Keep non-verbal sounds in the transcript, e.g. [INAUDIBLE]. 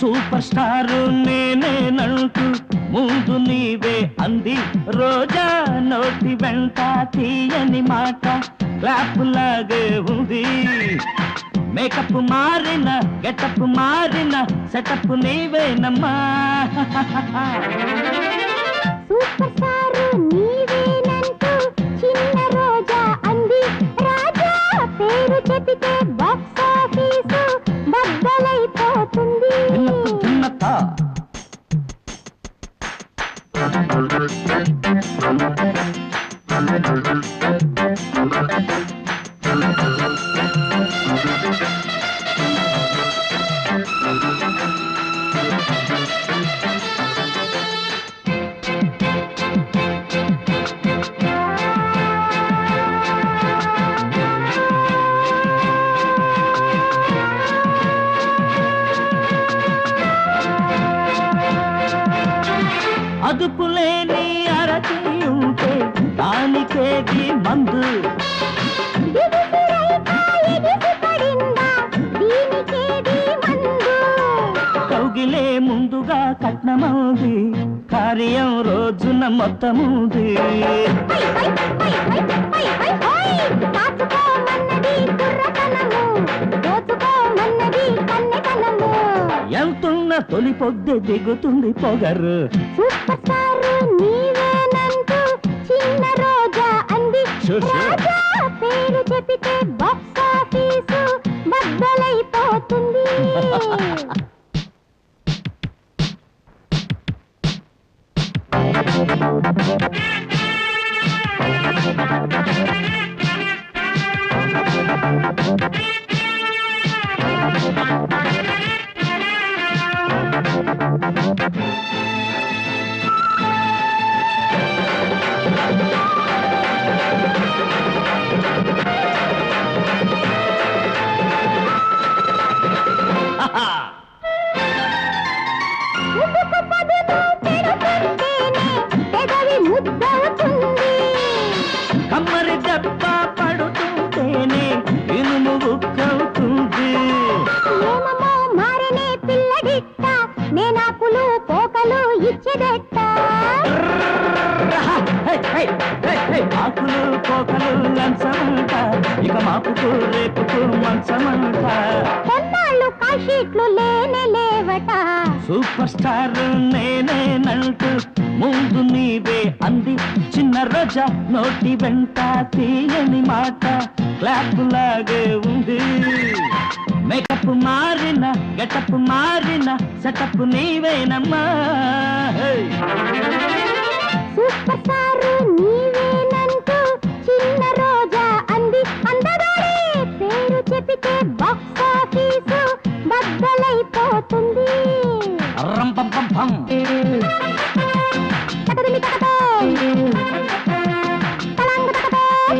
Super star నేనేనంటూ ముందు నీవే అంది రోజా నోటి వెంట తీయని మాట. క్లాప్ లాగే ఉంది. మేకప్ మారిన గెటప్ మారిన సెటప్ నీవేనమ్మా. Super star అదుపులేని అరటి ఉంటే దానికేది మందు మందు కౌగిలే ముందుగా కట్నమవుది కార్యం రోజున మొత్తముది తొలి పొద్దు దిగుతుంది పొగరు. సూపర్ స్టార్ నీవేనంటూ చిన్న రోజా అంది. Sure, sure. రాజా పేరు చెబితే బాక్స్ ఆఫీసు బద్దలైపోతుంది ముసుగు [LAUGHS] పదును కమ్మరి దెబ్బ పడుతుంటేనే ఇనుము ఉక్కవుతుంది ఏమమ్మో మారనే పిల్లడిట్ట నేనాకులు పోకలు ఇచ్చేదెట్ట. ఆకులు పోకలు లంచమంట ఇక మాపుకు రేపుకు మంచమంట కాషీట్లు లేనే లేవట. సూపర్ స్టార్ నేనేనంటూ ముందు నీవే అంది. చిన్న రోజా నోటి వెంట తీయని మాట క్లాప్ లాగే ఉంది. మేకప్ మారిన గెటప్ మారిన setup నీవేనమ్మా. Super star Hang. kita takatom. Talang takatom.